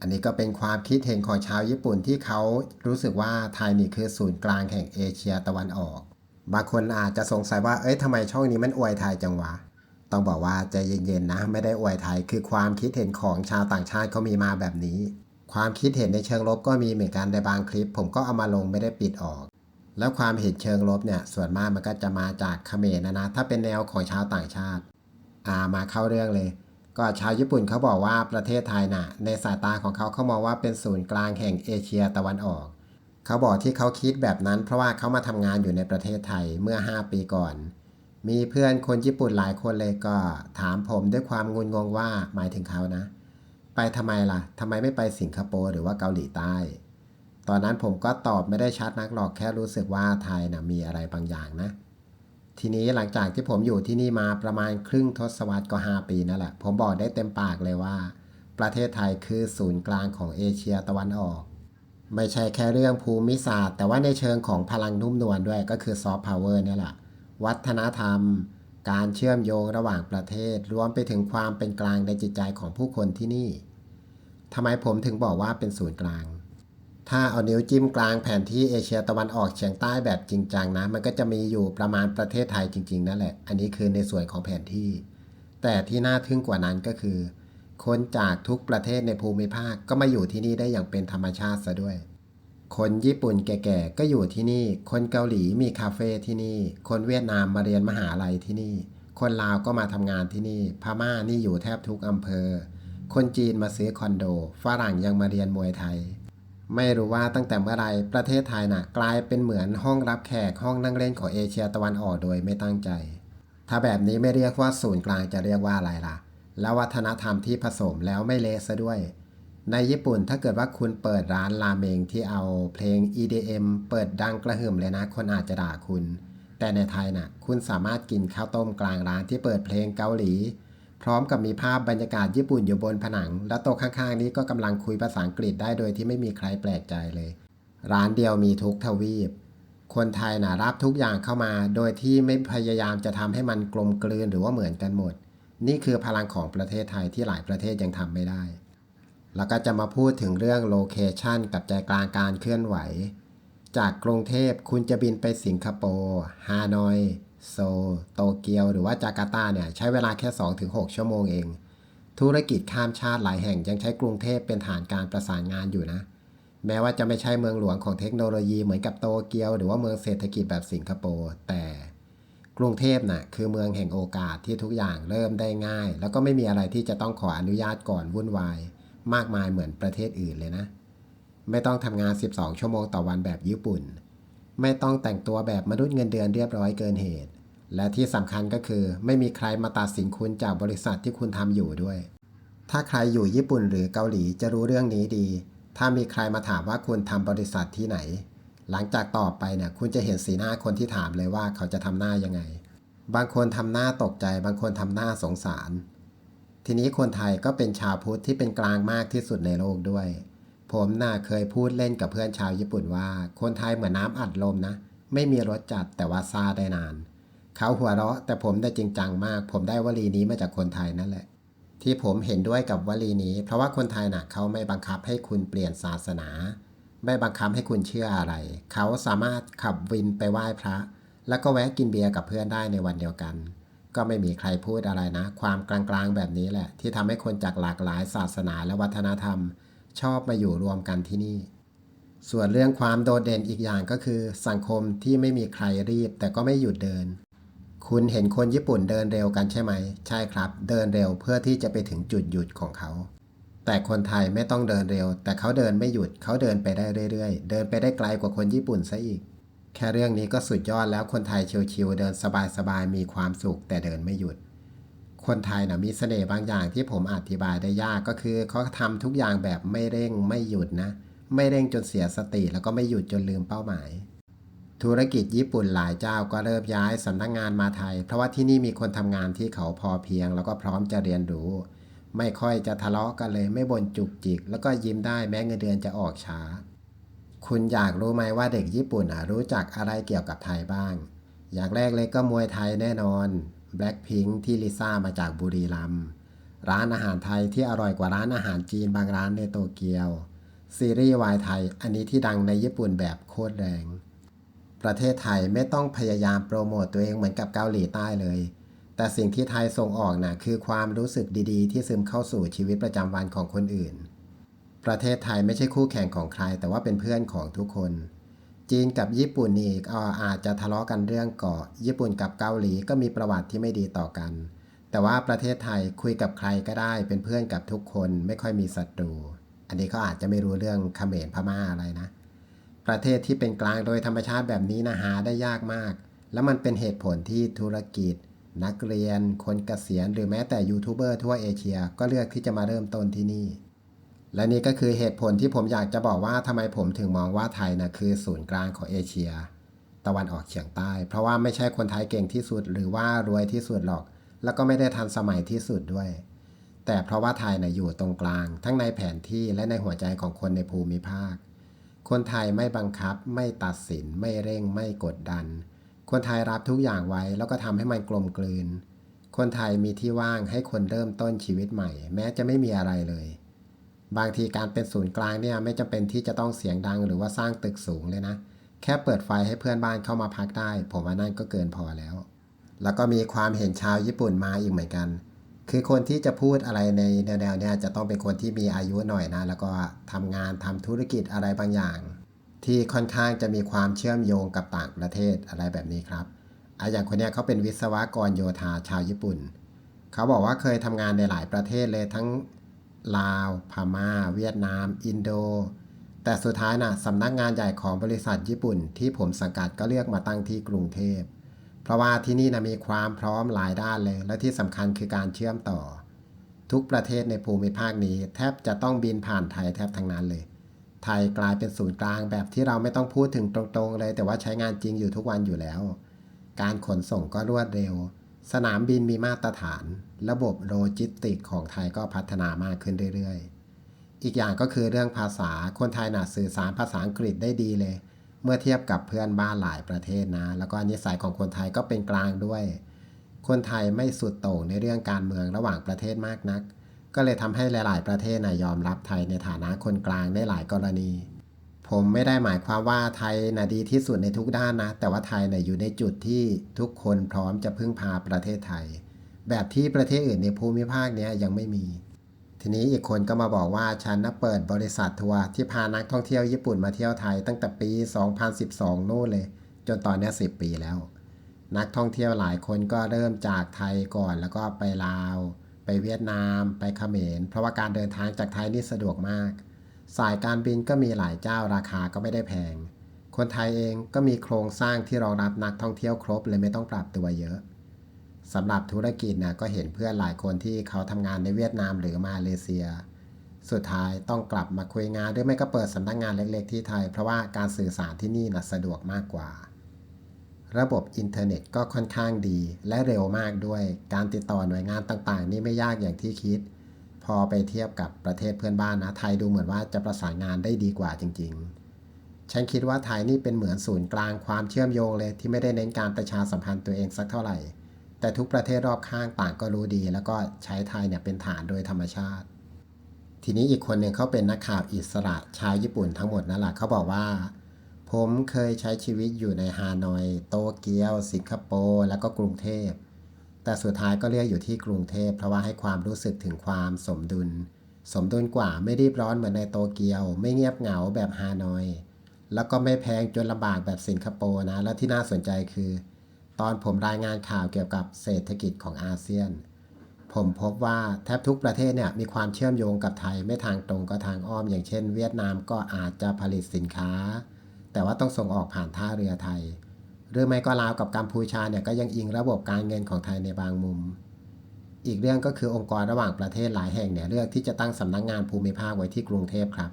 อันนี้ก็เป็นความคิดเห็นของชาวญี่ปุ่นที่เขารู้สึกว่าไทยนี่คือศูนย์กลางแห่งเอเชียตะวันออก บางคนอาจจะสงสัยว่า เอ้ยทำไมช่องนี้มันอวยไทยจังวะ ต้องบอกว่าใจเย็นๆนะ ไม่ได้อวยไทย คือความคิดเห็นของชาวต่างชาติเขามีมาแบบนี้ ความคิดเห็นในเชิงลบก็มีเหมือนกันในบางคลิป ผมก็เอามาลงไม่ได้ปิดออก แล้วความเห็นเชิงลบเนี่ยส่วนมากมันก็จะมาจากเขมรนะนะ ถ้าเป็นแนวของชาวต่างชาติ อ่ามาเข้าเรื่องเลย ก็ชาวญี่ปุ่นเขาบอกว่าประเทศไทยน่ะ ในสายตาของเขาเขามองว่าเป็นศูนย์กลางแห่งเอเชียตะวันออก เขาบอกที่เขาคิดแบบนั้น เพราะว่าเขามาทำงานอยู่ในประเทศไทยเมื่อ 5 ปีก่อน มีเพื่อนคนญี่ปุ่นหลายคนเลยก็ ถามผมด้วยความงุนงงว่าหมายถึงเขานะ ไปทำไมล่ะทำไมไม่ไปสิงคโปร์หรือว่าเกาหลีใต้ ตอนนั้นผมก็ตอบไม่ได้ชัดนักหรอกแค่รู้สึกว่าไทยนะมีอะไรบางอย่างนะ ทีนี้หลังจากที่ผมอยู่ที่นี่มาประมาณครึ่งทศวรรษก็ 5 ปีนั่นแหละ ผมบอกได้เต็มปากเลยว่า ประเทศไทยคือศูนย์กลางของเอเชียตะวันออก ไม่ใช่แค่เรื่องภูมิศาสตร์ แต่ว่าในเชิงของพลังนุ่มนวลด้วยก็คือซอฟต์พาวเวอร์นี่แหละ วัฒนธรรม การเชื่อมโยงระหว่างประเทศ รวมไปถึงความเป็นกลางในจิตใจของผู้คนที่นี่ทำไมผมถึงบอกว่าเป็นศูนย์กลาง ถ้าเอานิ้วจิ้มกลางแผนที่เอเชียตะวันออกเฉียงใต้แบบจริงจังนะ มันก็จะมีอยู่ประมาณประเทศไทยจริง ๆ นั่นแหละ อันนี้คือในส่วนของแผนที่ แต่ที่น่าทึ่งกว่านั้นก็คือ คนจากทุกประเทศในภูมิภาคก็มาอยู่ที่นี่ได้อย่างเป็นธรรมชาติซะด้วย คนญี่ปุ่นแก่ๆก็อยู่ที่นี่ คนเกาหลีมีคาเฟ่ที่นี่ คนเวียดนามมาเรียนมหาลัยที่นี่ คนลาวก็มาทำงานที่นี่ พม่านี่อยู่แทบทุกอำเภอ คนจีนมาซื้อคอนโด ฝรั่งยังมาเรียนมวยไทย ไม่รู้ว่าตั้งแต่เมื่อไรประเทศไทยน่ะกลายเป็นเหมือนห้องรับแขกห้องนั่งเล่นของเอเชียตะวันออกโดยไม่ตั้งใจ ถ้าแบบนี้ไม่เรียกว่าศูนย์กลางจะเรียกว่าอะไรล่ะ แล้ววัฒนธรรมที่ผสมแล้วไม่เละซะด้วย ในญี่ปุ่นถ้าเกิดว่าคุณเปิดร้านราเมงที่เอาเพลง EDM เปิดดังกระหึ่มเลยนะคนอาจจะด่าคุณ แต่ในไทยน่ะ คุณสามารถกินข้าวต้มกลางร้านที่เปิดเพลงเกาหลี พร้อมกับมีภาพบรรยากาศญี่ปุ่นอยู่บนผนัง และโต๊ะข้างๆ นี้ก็กำลังคุยภาษาอังกฤษได้โดยที่ไม่มีใครแปลกใจเลย ร้านเดียวมีทุกทวีป คนไทยนะรับทุกอย่างเข้ามา โดยที่ไม่พยายามจะทำให้มันกลมกลืนหรือว่าเหมือนกันหมด นี่คือพลังของประเทศไทยที่หลายประเทศยังทำไม่ได้ แล้วก็จะมาพูดถึงเรื่องโลเคชันกับใจกลางการเคลื่อนไหว จากกรุงเทพคุณจะบินไปสิงคโปร์ฮานอย โซลโตเกียวหรือว่าจาการ์ตาเนี่ยใช้เวลาแค่ 2-6 ชั่วโมงเอง ธุรกิจข้ามชาติหลายแห่งยังใช้กรุงเทพเป็นฐานการประสานงานอยู่นะ แม้ว่าจะไม่ใช่เมืองหลวงของเทคโนโลยีเหมือนกับโตเกียว หรือว่าเมืองเศรษฐกิจแบบสิงคโปร์แต่กรุงเทพน่ะคือเมืองแห่งโอกาสที่ทุกอย่างเริ่มได้ง่าย แล้วก็ไม่มีอะไรที่จะต้องขออนุญาตก่อนวุ่นวาย มากมายเหมือนประเทศอื่นเลยนะ ไม่ต้องทำงาน 12 ชั่วโมงต่อวันแบบญี่ปุ่น ไม่ต้องแต่งตัวแบบมนุษย์เงินเดือนเรียบร้อยเกินเหตุ และที่สำคัญก็คือ ไม่มีใครมาตัดสินคุณจากบริษัทที่คุณทำอยู่ด้วย ถ้าใครอยู่ญี่ปุ่นหรือเกาหลีจะรู้เรื่องนี้ดี ถ้ามีใครมาถามว่าคุณทำบริษัทที่ไหน หลังจากตอบไปเนี่ยคุณจะเห็นสีหน้าคนที่ถามเลยว่าเขาจะทำหน้ายังไง บางคนทำหน้าตกใจ บางคนทำหน้าสงสาร ทีนี้คนไทยก็เป็นชาวพุทธที่เป็นกลางมากที่สุดในโลกด้วย ผมน่าเคยพูดเล่นกับเพื่อนชาวญี่ปุ่นว่า คนไทยเหมือนน้ำอัดลมนะ ไม่มีรสจัดแต่ว่าซาได้นาน เขาหัวเราะแต่ผมได้จริงจังมาก ผมได้วลีนี้มาจากคนไทยนั่นแหละ ที่ผมเห็นด้วยกับวลีนี้ เพราะว่าคนไทยน่ะเขาไม่บังคับให้คุณเปลี่ยนศาสนา ไม่บังคับให้คุณเชื่ออะไร เขาสามารถขับวินไปไหว้พระ แล้วก็แวะกินเบียร์กับเพื่อนได้ในวันเดียวกัน ก็ไม่มีใครพูดอะไรนะ ความกลางๆแบบนี้แหละ ที่ทำให้คนจากหลากหลายศาสนาและวัฒนธรรม ชอบมาอยู่รวมกันที่นี่ ส่วนเรื่องความโดดเด่นอีกอย่างก็คือ สังคมที่ไม่มีใครรีบแต่ก็ไม่หยุดเดิน คุณเห็นคนญี่ปุ่นเดินเร็วกันใช่ไหม ใช่ครับ เดินเร็วเพื่อที่จะไปถึงจุดหยุดของเขา แต่คนไทยไม่ต้องเดินเร็ว แต่เขาเดินไม่หยุดเขาเดินไปได้เรื่อยๆ เดินไปได้ไกลกว่าคนญี่ปุ่นซะอีก แค่เรื่องนี้ก็สุดยอดแล้วคนไทยชิวๆเดินสบายๆมีความสุขแต่เดินไม่หยุด คนไทยนะมีเสน่ห์บางอย่างที่ผมอธิบายได้ยากก็คือเขาทำทุกอย่างแบบไม่เร่งไม่หยุดนะ ไม่เร่งจนเสียสติ แล้วก็ไม่หยุดจนลืมเป้าหมาย ธุรกิจญี่ปุ่นหลายเจ้าก็เริ่มย้ายสำนักงงานมาไทย เพราะว่าที่นี่มีคนทำงานที่เขาพอเพียง แล้วก็พร้อมจะเรียนรู้ ไม่ค่อยจะทะเลาะกันเลยไม่บ่นจุกจิก แล้วก็ยิ้มได้แม้เงินเดือนจะออกช้า คุณอยากรู้ไหมว่าเด็กญี่ปุ่นรู้จักอะไรเกี่ยวกับไทยบ้าง อย่างแรกเลยก็มวยไทยแน่นอน Blackpink ที่ลิซ่ามาจากบุรีรัมย์ร้านอาหารไทยที่อร่อยกว่าร้านอาหารจีนบางร้านในโตเกียว ซีรีส์วายไทยอันนี้ที่ดังในญี่ปุ่นแบบโคตรแรง ประเทศไทยไม่ต้องพยายามโปรโมตตัวเองเหมือนกับเกาหลีใต้เลย แต่สิ่งที่ไทยส่งออกน่ะคือความรู้สึกดีๆ ที่ซึมเข้าสู่ชีวิตประจำวันของคนอื่น ประเทศไทยไม่ใช่คู่แข่งของใคร แต่ว่าเป็นเพื่อนของทุกคน จีนกับญี่ปุ่นนี่ก็อาจจะทะเลาะกันเรื่องเกาะ ญี่ปุ่นกับเกาหลีก็มีประวัติที่ไม่ดีต่อกัน แต่ว่าประเทศไทยคุยกับใครก็ได้เป็นเพื่อนกับทุกคนไม่ค่อยมีศัตรู อันนี้เขาอาจจะไม่รู้เรื่องเขมรพม่าอะไรนะ ประเทศที่เป็นกลางโดยธรรมชาติแบบนี้นะหาได้ยากมาก แล้วมันเป็นเหตุผลที่ธุรกิจ นักเรียน คนเกษียณหรือแม้แต่ยูทูบเบอร์ทั่วเอเชีย ก็เลือกที่จะมาเริ่มต้นที่นี่ และนี่ก็คือเหตุผลที่ผมอยากจะบอกว่าทำไมผมถึงมองว่าไทยนะคือศูนย์กลางของเอเชีย ตะวันออกเฉียงใต้ เพราะว่าไม่ใช่คนไทยเก่งที่สุด หรือว่ารวยที่สุดหรอก แล้วก็ไม่ได้ทันสมัยที่สุดด้วย แต่เพราะว่าไทยนะอยู่ตรงกลาง ทั้งในแผนที่และในหัวใจของคนในภูมิภาค คนไทยไม่บังคับ ไม่ตัดสิน ไม่เร่ง ไม่กดดัน คนไทยรับทุกอย่างไว้แล้วก็ทำให้มันกลมกลืน คนไทยมีที่ว่างให้คนเริ่มต้นชีวิตใหม่ แม้จะไม่มีอะไรเลย บางทีการเป็นศูนย์กลางเนี่ยไม่จำเป็นที่จะต้องเสียงดังหรือว่าสร้างตึกสูงเลยนะ แค่เปิดไฟให้เพื่อนบ้านเข้ามาพักได้ ผมว่านั่นก็เกินพอแล้ว แล้วก็มีความเห็นชาวญี่ปุ่นมาอีกเหมือนกัน คือคนที่จะพูดอะไรในแนวๆเนี่ยจะต้องเป็นคนที่มีอายุหน่อยนะ แล้วก็ทำงานทำธุรกิจอะไรบางอย่าง ที่ค่อนข้างจะมีความเชื่อมโยงกับต่างประเทศอะไรแบบนี้ครับอะอย่างคนเนี้ยเขาเป็นวิศวกรโยธาชาวญี่ปุ่น เขาบอกว่าเคยทำงานในหลายประเทศเลยทั้ง ลาวพม่า เวียดนาม อินโด แต่สุดท้ายน่ะสำนักงานใหญ่ของบริษัทญี่ปุ่น ที่ผมสังกัดก็เลือกมาตั้งที่กรุงเทพ เพราะว่าที่นี่นะมีความพร้อมหลายด้านเลย และที่สำคัญคือการเชื่อมต่อ ทุกประเทศในภูมิภาคนี้ แทบจะต้องบินผ่านไทยแทบทั้งนั้นเลย ไทยกลายเป็นศูนย์กลางแบบที่เราไม่ต้องพูดถึงตรงๆ เลย แต่ว่าใช้งานจริงอยู่ทุกวันอยู่แล้ว การขนส่งก็รวดเร็ว สนามบินมีมาตรฐาน ระบบโลจิสติกของไทยก็พัฒนามากขึ้นเรื่อยๆ อีกอย่างก็คือเรื่องภาษาคนไทยน่ะสื่อสารภาษาอังกฤษได้ดีเลย เมื่อเทียบกับเพื่อนบ้านหลายประเทศนะ แล้วก็นิสัยของคนไทยก็เป็นกลางด้วย คนไทยไม่สุดโต่งในเรื่องการเมืองระหว่างประเทศมากนัก ก็เลยทำให้หลาย ๆ ประเทศนะยอมรับไทยในฐานะคนกลางได้หลายกรณีผมไม่ได้หมายความว่าไทยนะดีที่สุดในทุกด้านนะ แต่ว่าไทยนะอยู่ในจุดที่ทุกคนพร้อมจะพึ่งพาประเทศไทย แบบที่ประเทศอื่นในภูมิภาคนี้ยังไม่มี ทีนี้อีกคนก็มาบอกว่าฉันนะเปิดบริษัททัวร์ที่พานักท่องเที่ยวญี่ปุ่นมาเที่ยวไทยตั้งแต่ปี 2012 นู่นเลย จนตอนนี้ 10 ปีแล้ว นักท่องเที่ยวหลายคนก็เริ่มจากไทยก่อนแล้วก็ไปลาว ไปเวียดนาม ไปเขมร เพราะว่าการเดินทางจากไทยนี่สะดวกมาก สายการบินก็มีหลายเจ้าราคาก็ไม่ได้แพงคนไทยเองก็มีโครงสร้างที่รองรับนักท่องเที่ยวครบเลยไม่ต้องปรับตัวเยอะ สำหรับธุรกิจนะก็เห็นเพื่อนหลายคนที่เขาทำงานในเวียดนามหรือมาเลเซีย สุดท้ายต้องกลับมาคุยงานหรือไม่ก็เปิดสำนักงานเล็กๆที่ไทย เพราะว่าการสื่อสารที่นี่นะสะดวกมากกว่า ระบบอินเทอร์เน็ตก็ค่อนข้างดีและเร็วมากด้วย การติดต่อหน่วยงานต่างๆ นี่ไม่ยากอย่างที่คิด พอไปเทียบกับประเทศเพื่อนบ้านนะไทยดูเหมือนว่าจะประสานงานได้ดีกว่าจริง ๆฉันคิดว่าไทยนี่เป็นเหมือนศูนย์กลางความเชื่อมโยงเลยที่ไม่ได้เน้นการประชาสัมพันธ์ตัวเองสักเท่าไหร่ แต่ทุกประเทศรอบข้างต่างก็รู้ดี แล้วก็ใช้ไทยเนี่ยเป็นฐานโดยธรรมชาติ ทีนี้อีกคนหนึ่งเขาเป็นนักข่าวอิสระชาวญี่ปุ่นทั้งหมดนั่นแหละเขาบอกว่า ผมเคยใช้ชีวิตอยู่ในฮานอย โตเกียว สิงคโปร์แล้วก็กรุงเทพ แต่สุดท้ายก็เลือกอยู่ที่กรุงเทพ เพราะว่าให้ความรู้สึกถึงความสมดุล สมดุลกว่าไม่รีบร้อนเหมือนในโตเกียว ไม่เงียบเหงาแบบฮานอย แล้วก็ไม่แพงจนลำบากแบบสิงคโปร์นะและที่น่าสนใจคือ ตอนผมรายงานข่าวเกี่ยวกับเศรษฐกิจของอาเซียน ผมพบว่าแทบทุกประเทศเนี่ยมีความเชื่อมโยงกับไทยไม่ทางตรงก็ทางอ้อม อย่างเช่น เวียดนามก็อาจจะผลิตสินค้า แต่ว่าต้องส่งออกผ่านท่าเรือไทย หรือไม่ก็ลาวกับกัมพูชาเนี่ยก็ยังอิงระบบการเงินของไทยในบางมุม อีกเรื่องก็คือองค์กรระหว่างประเทศหลายแห่งเนี่ยเลือกที่จะตั้งสำนักงานภูมิภาคไว้ที่กรุงเทพครับ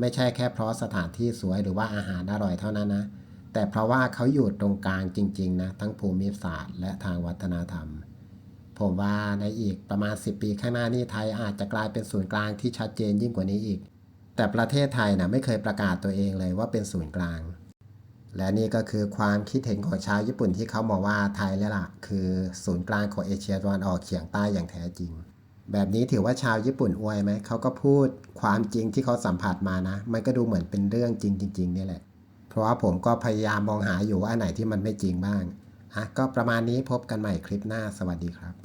ไม่ใช่แค่เพราะสถานที่สวยหรือว่าอาหารอร่อยเท่านั้นนะ แต่เพราะว่าเขาอยู่ตรงกลางจริง ๆ นะ ทั้งภูมิศาสตร์และทางวัฒนธรรม ผมว่าในอีกประมาณ 10 ปีข้างหน้านี้ไทยอาจจะกลายเป็นศูนย์กลางที่ชัดเจนยิ่งกว่านี้อีก แต่ประเทศไทยนะไม่เคยประกาศตัวเองเลยว่าเป็นศูนย์กลาง และนี่ก็คือความคิดเห็นของชาวญี่ปุ่นที่เขามองว่าไทยและล่ะคือศูนย์กลางของเอเชียตะวันออกเฉียงใต้อย่างแท้จริงแบบนี้ถือว่าชาวญี่ปุ่นอวยไหม เขาก็พูดความจริงที่เขาสัมผัสมานะ มันก็ดูเหมือนเป็นเรื่องจริงจริงๆนี่แหละ เพราะว่าผมก็พยายามมองหาอยู่ว่าอันไหนที่มันไม่จริงบ้างอะก็ประมาณนี้พบกันใหม่คลิปหน้าสวัสดีครับ